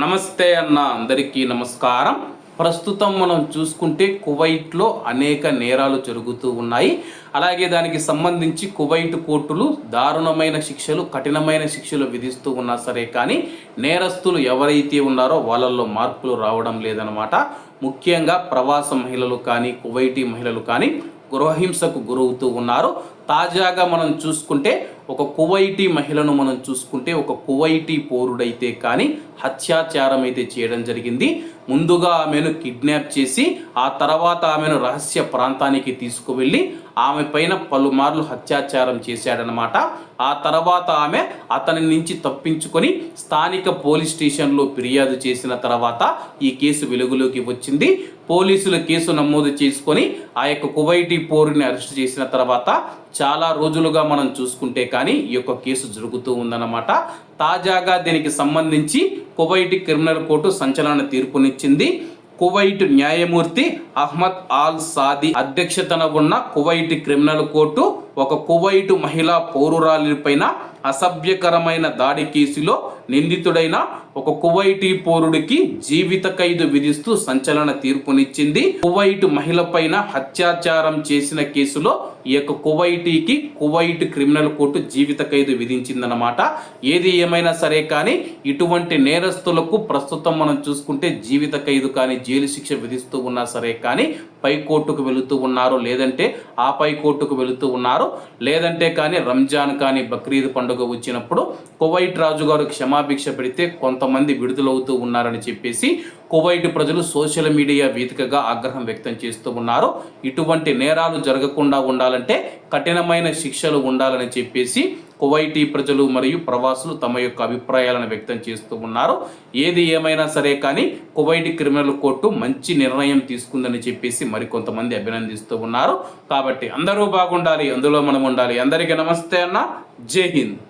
నమస్తే అన్న అందరికీ నమస్కారం. ప్రస్తుతం మనం చూసుకుంటే కువైట్లో అనేక నేరాలు జరుగుతూ ఉన్నాయి. అలాగే దానికి సంబంధించి కువైట్ కోర్టులు దారుణమైన శిక్షలు కఠినమైన శిక్షలు విధిస్తూ ఉన్నా సరే కానీ నేరస్తులు ఎవరైతే ఉన్నారో వాళ్ళల్లో మార్పులు రావడం లేదనమాట ముఖ్యంగా ప్రవాస మహిళలు కానీ కువైటీ మహిళలు కానీ గృహహింసకు గురవుతూ ఉన్నారు. తాజాగా మనం చూసుకుంటే ఒక కువైటీ మహిళను మనం చూసుకుంటే ఒక కువైటీ పౌరుడైతే కానీ హత్యాచారం అయితే చేయడం జరిగింది. ముందుగా ఆమెను కిడ్నాప్ చేసి ఆ తర్వాత ఆమెను రహస్య ప్రాంతానికి తీసుకువెళ్ళి ఆమె పైన పలుమార్లు హత్యాచారం చేశాడనమాట ఆ తర్వాత ఆమె అతని నుంచి తప్పించుకొని స్థానిక పోలీస్ స్టేషన్లో ఫిర్యాదు చేసిన తర్వాత ఈ కేసు వెలుగులోకి వచ్చింది. పోలీసులు కేసు నమోదు చేసుకొని ఆ యొక్క కువైటీ పౌరుని అరెస్ట్ చేసిన తర్వాత చాలా రోజులుగా మనం చూసుకుంటే కానీ ఈ యొక్క కేసు జరుగుతూ ఉందన్నమాట. తాజాగా దీనికి సంబంధించి కువైట్ క్రిమినల్ కోర్టు సంచలన తీర్పునిచ్చింది. కువైట్ న్యాయమూర్తి అహ్మద్ ఆల్ సాది అధ్యక్షతన ఉన్న కువైట్ క్రిమినల్ కోర్టు ఒక కువైటు మహిళా పౌరురాలిపైన అసభ్యకరమైన దాడి కేసులో నిందితుడైన ఒక కువైటీ పౌరుడికి జీవిత ఖైదు విధిస్తూ సంచలన తీర్పునిచ్చింది. కువైట్ మహిళపైన హత్యాచారం చేసిన కేసులో ఈ యొక్క కువైటీకి కువైట్ క్రిమినల్ కోర్టు జీవిత ఖైదు విధించిందనమాట ఏది ఏమైనా సరే కానీ ఇటువంటి నేరస్తులకు ప్రస్తుతం మనం చూసుకుంటే జీవిత ఖైదు కానీ జైలు శిక్ష విధిస్తూ ఉన్నా సరే కానీ పై కోర్టుకు వెళుతూ ఉన్నారు లేదంటే ఆ పై కోర్టుకు వెళుతూ ఉన్నారు లేదంటే కానీ రంజాన్ కానీ బక్రీద్ పండుగ వచ్చినప్పుడు కువైట్ రాజు గారు క్షమాభిక్ష పెడితే కొంతమంది విడుదలవుతూ ఉన్నారని చెప్పేసి కువైట్ ప్రజలు సోషల్ మీడియా వేదికగా ఆగ్రహం వ్యక్తం చేస్తూ ఉన్నారు. ఇటువంటి నేరాలు జరగకుండా ఉండాలంటే కఠినమైన శిక్షలు ఉండాలని చెప్పేసి కువైటీ ప్రజలు మరియు ప్రవాసులు తమ యొక్క అభిప్రాయాలను వ్యక్తం చేస్తూ ఉన్నారు. ఏది ఏమైనా సరే కానీ కువైట్ క్రిమినల్ కోర్టు మంచి నిర్ణయం తీసుకుందని చెప్పేసి మరికొంతమంది అభినందిస్తూ ఉన్నారు. కాబట్టి అందరూ బాగుండాలి అందులో మనం ఉండాలి. అందరికీ నమస్తే అన్న. జై హింద్.